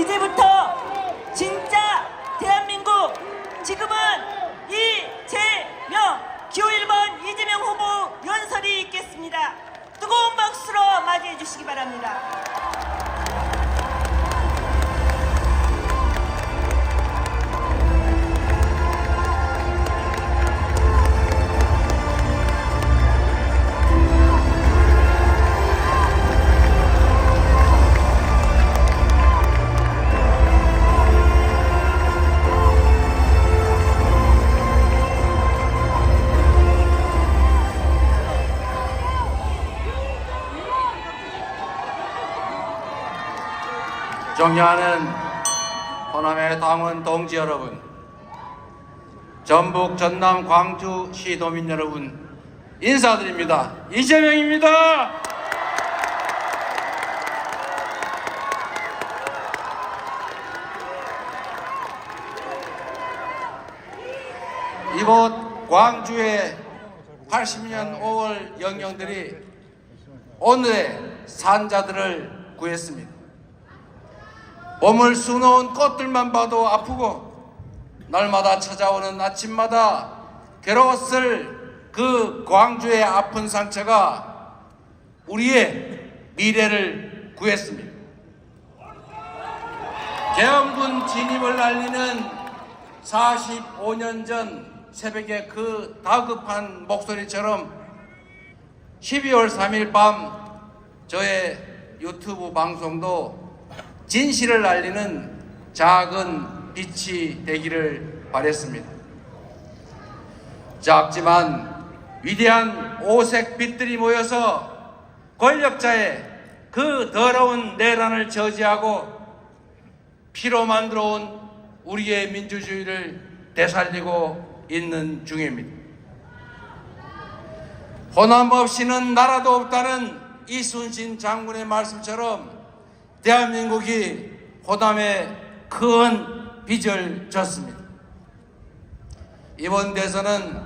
이제부터 존경하는 호남의 당원 동지 여러분, 전북, 전남, 광주 시도민 여러분 인사드립니다. 이재명입니다. 이곳 광주의 80년 5월 영령들이 오늘의 산자들을 구했습니다. 봄을 수놓은 꽃들만 봐도 아프고 날마다 찾아오는 아침마다 괴로웠을 그 광주의 아픈 상처가 우리의 미래를 구했습니다. 계엄군 진입을 알리는 45년 전 새벽에 그 다급한 목소리처럼 12월 3일 밤 저의 유튜브 방송도 진실을 알리는 작은 빛이 되기를 바랬습니다. 작지만 위대한 오색 빛들이 모여서 권력자의 그 더러운 내란을 저지하고 피로 만들어 온 우리의 민주주의를 되살리고 있는 중입니다. 호남 없이는 나라도 없다는 이순신 장군의 말씀처럼 대한민국이 호남에 큰 빚을 졌습니다. 이번 대선은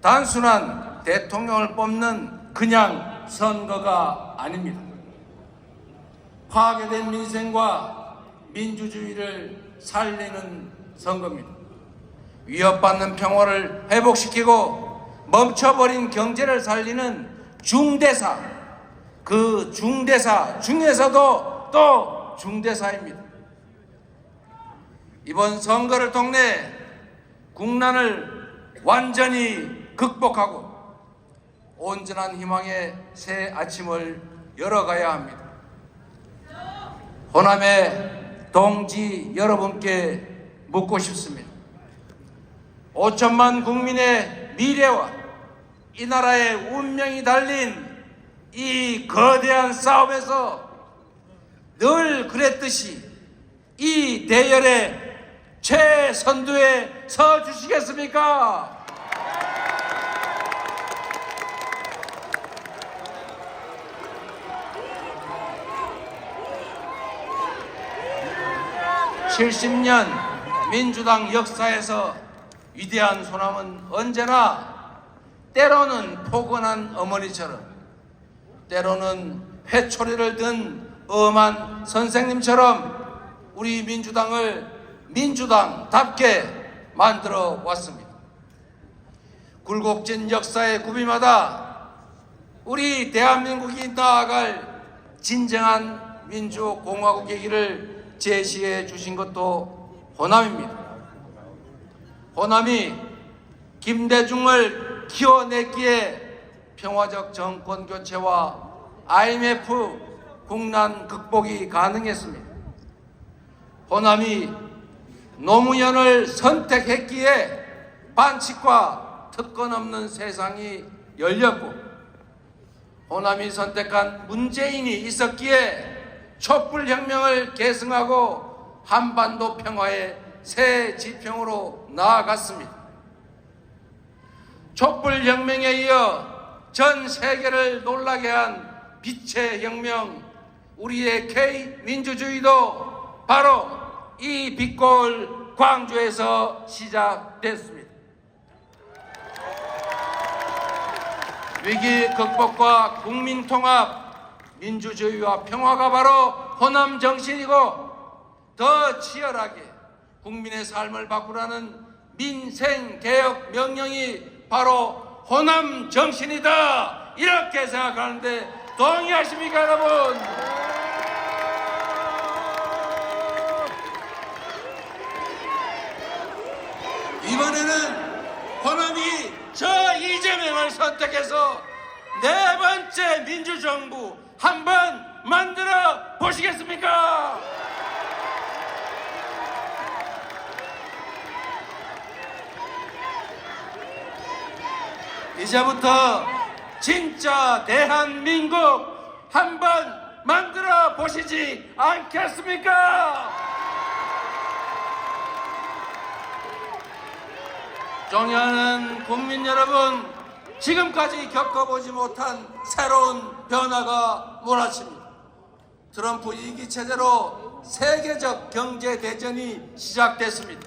단순한 대통령을 뽑는 그냥 선거가 아닙니다. 파괴된 민생과 민주주의를 살리는 선거입니다. 위협받는 평화를 회복시키고 멈춰버린 경제를 살리는 중대사, 그 중대사 중에서도 또 중대사입니다. 이번 선거를 통해 국난을 완전히 극복하고 온전한 희망의 새 아침을 열어가야 합니다. 호남의 동지 여러분께 묻고 싶습니다. 5천만 국민의 미래와 이 나라의 운명이 달린 이 거대한 싸움에서 늘 그랬듯이 이 대열의 최선두에 서 주시겠습니까? (70년) 민주당 역사에서 위대한 소남은 언제나 때로는 포근한 어머니처럼 때로는 회초리를 든 엄한 선생님처럼 우리 민주당을 민주당답게 만들어 왔습니다. 굴곡진 역사의 구비마다 우리 대한민국이 나아갈 진정한 민주공화국의 길을 제시해 주신 것도 호남입니다. 호남이 김대중을 키워냈기에 평화적 정권 교체와 IMF 국난 극복이 가능했습니다. 호남이 노무현을 선택했기에 반칙과 특권 없는 세상이 열렸고 호남이 선택한 문재인이 있었기에 촛불혁명을 계승하고 한반도 평화의 새 지평으로 나아갔습니다. 촛불혁명에 이어 전 세계를 놀라게 한 빛의 혁명, 우리의 K 민주주의도 바로 이 빛골 광주에서 시작됐습니다. 위기 극복과 국민 통합, 민주주의와 평화가 바로 호남 정신이고 더 치열하게 국민의 삶을 바꾸라는 민생 개혁 명령이 바로 호남 정신이다 이렇게 생각하는데 동의하십니까 여러분? 이번에는 호남이 저 이재명을 선택해서 네 번째 민주정부 한번 만들어 보시겠습니까? 이제부터 진짜 대한민국 한번 만들어 보시지 않겠습니까? 존경하는 국민 여러분, 지금까지 겪어보지 못한 새로운 변화가 몰아칩니다. 트럼프 2기 체제로 세계적 경제 대전이 시작됐습니다.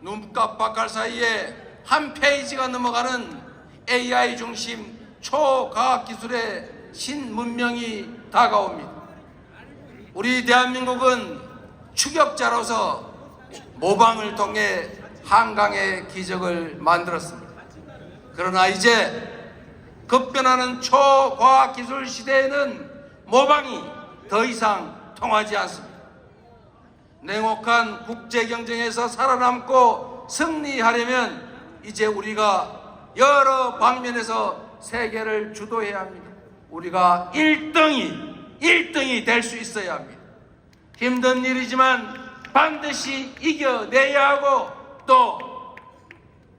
눈깜빡할 사이에 한 페이지가 넘어가는 AI 중심 초과학 기술의 신문명이 다가옵니다. 우리 대한민국은 추격자로서 모방을 통해 한강의 기적을 만들었습니다. 그러나 이제 급변하는 초과학 기술 시대에는 모방이 더 이상 통하지 않습니다. 냉혹한 국제 경쟁에서 살아남고 승리하려면 이제 우리가 여러 방면에서 세계를 주도해야 합니다. 우리가 1등이 1등이 될 수 있어야 합니다. 힘든 일이지만 반드시 이겨내야 하고 또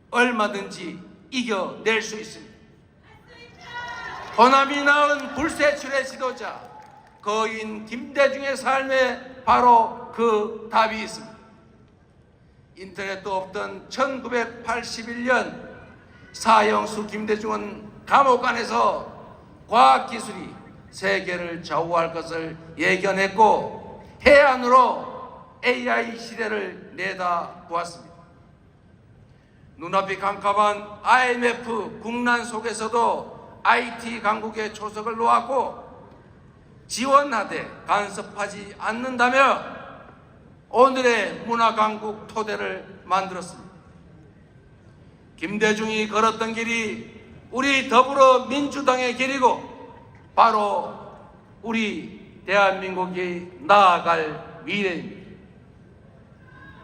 얼마든지 이겨낼 수 있습니다. 호남이 낳은 불세출의 지도자 거인 김대중의 삶에 바로 그 답이 있습니다. 인터넷도 없던 1981년 사형수 김대중은 감옥 안에서 과학기술이 세계를 좌우할 것을 예견했고 해안으로 AI 시대를 내다보았습니다. 눈앞이 깜깜한 IMF 국난 속에서도 IT 강국의 초석을 놓았고 지원하되 간섭하지 않는다며 오늘의 문화 강국 토대를 만들었습니다. 김대중이 걸었던 길이 우리 더불어민주당의 길이고 바로 우리 대한민국이 나아갈 미래입니다.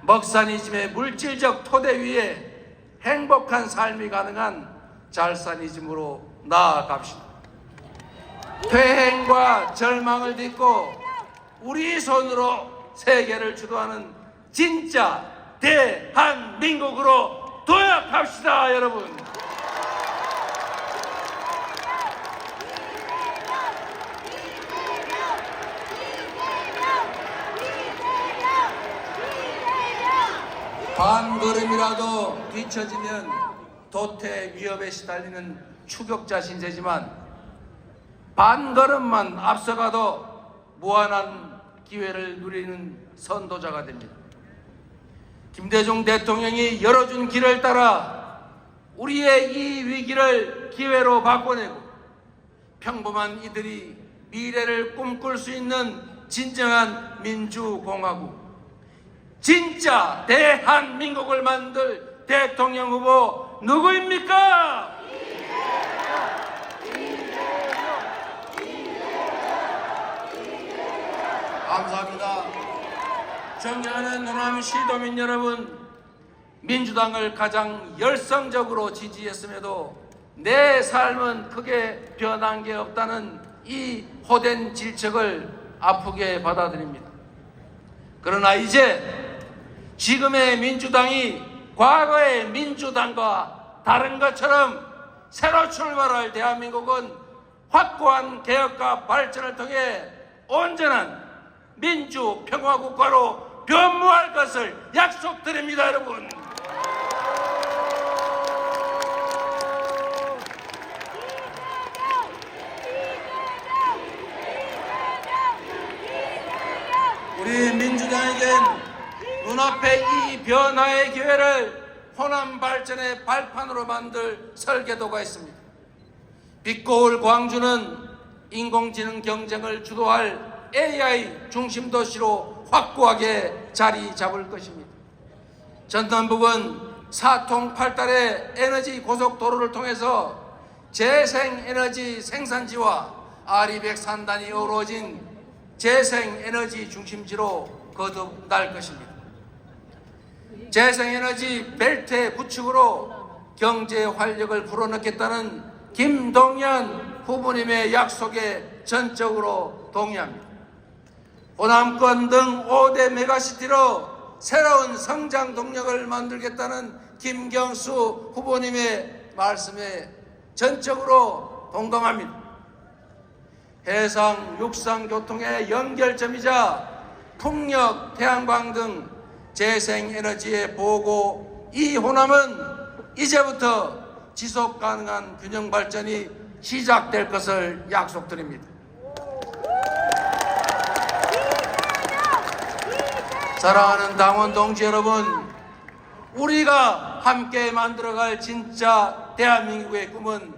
먹사니즘의 물질적 토대 위에 행복한 삶이 가능한 잘사니즘으로 나아갑시다. 퇴행과 절망을 딛고 우리 손으로 세계를 주도하는 진짜 대한민국으로 도약합시다, 여러분. 반 걸음이라도 뒤처지면 도태 위협에 시달리는 추격자 신세지만 반걸음만 앞서가도 무한한 기회를 누리는 선도자가 됩니다. 김대중 대통령이 열어준 길을 따라 우리의 이 위기를 기회로 바꿔내고 평범한 이들이 미래를 꿈꿀 수 있는 진정한 민주공화국 진짜 대한민국을 만들 대통령 후보 누구입니까? 감사합니다. 존경하는 호남 시도민 여러분, 민주당을 가장 열성적으로 지지했음에도 내 삶은 크게 변한 게 없다는 이 호된 질책을 아프게 받아들입니다. 그러나 이제 지금의 민주당이 과거의 민주당과 다른 것처럼 새로 출발할 대한민국은 확고한 개혁과 발전을 통해 온전한 민주 평화 국가로 변모할 것을 약속드립니다, 여러분. 우리 민주당에겐 눈앞에 이 변화의 기회를 호남 발전의 발판으로 만들 설계도가 있습니다. 빛고울 광주는 인공지능 경쟁을 주도할 AI 중심 도시로 확고하게 자리 잡을 것입니다. 전남북은 사통팔달의 에너지 고속도로를 통해서 재생에너지 생산지와 아리백 산단이 어우러진 재생에너지 중심지로 거듭날 것입니다. 재생에너지 벨트의 구축으로 경제 활력을 불어넣겠다는 김동연 후보님의 약속에 전적으로 동의합니다. 호남권 등 5대 메가시티로 새로운 성장 동력을 만들겠다는 김경수 후보님의 말씀에 전적으로 동감합니다. 해상, 육상 교통의 연결점이자 풍력, 태양광 등 재생에너지의 보고 이 호남은 이제부터 지속 가능한 균형 발전이 시작될 것을 약속드립니다. 사랑하는 당원 동지 여러분, 우리가 함께 만들어갈 진짜 대한민국의 꿈은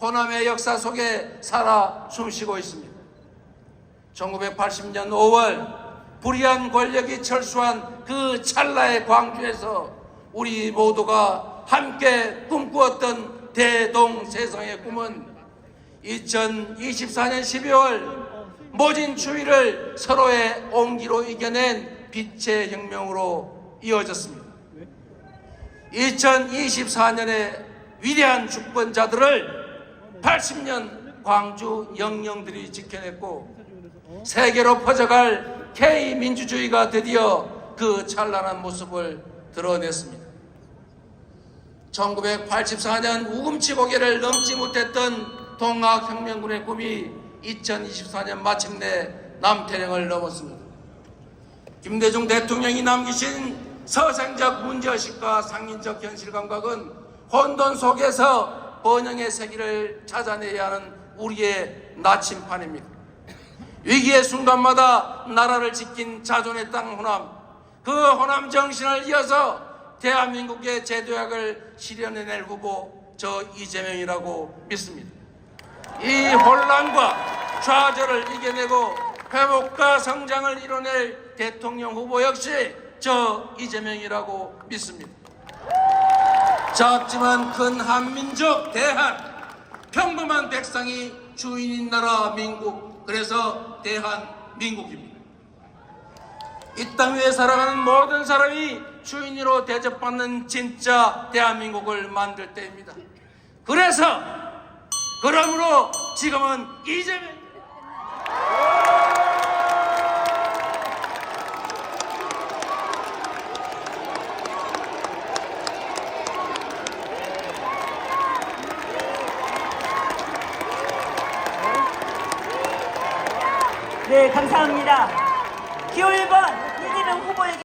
호남의 역사 속에 살아 숨쉬고 있습니다. 1980년 5월 불의한 권력이 철수한 그 찰나의 광주에서 우리 모두가 함께 꿈꾸었던 대동세상의 꿈은 2024년 12월 모진 추위를 서로의 온기로 이겨낸 빛의 혁명으로 이어졌습니다. 2024년에 위대한 주권자들을 80년 광주 영령들이 지켜냈고 세계로 퍼져갈 K 민주주의가 드디어 그 찬란한 모습을 드러냈습니다. 1984년 우금치 고개를 넘지 못했던 동학혁명군의 꿈이 2024년 마침내 남태령을 넘었습니다. 김대중 대통령이 남기신 서생적 문제의식과 상인적 현실 감각은 혼돈 속에서 번영의 세기를 찾아내야 하는 우리의 나침판입니다. 위기의 순간마다 나라를 지킨 자존의 땅 호남, 그 호남 정신을 이어서 대한민국의 제도약을 실현해낼 후보 저 이재명이라고 믿습니다. 이 혼란과 좌절을 이겨내고 회복과 성장을 이뤄낼 대통령 후보 역시 저 이재명이라고 믿습니다. 작지만 큰 한민족 대한 평범한 백성이 주인인 나라 민국 그래서 대한민국입니다. 이 땅 위에 살아가는 모든 사람이 주인으로 대접받는 진짜 대한민국을 만들 때입니다. 그래서 그러므로 지금은 이재명 네, 감사합니다. 기호 1번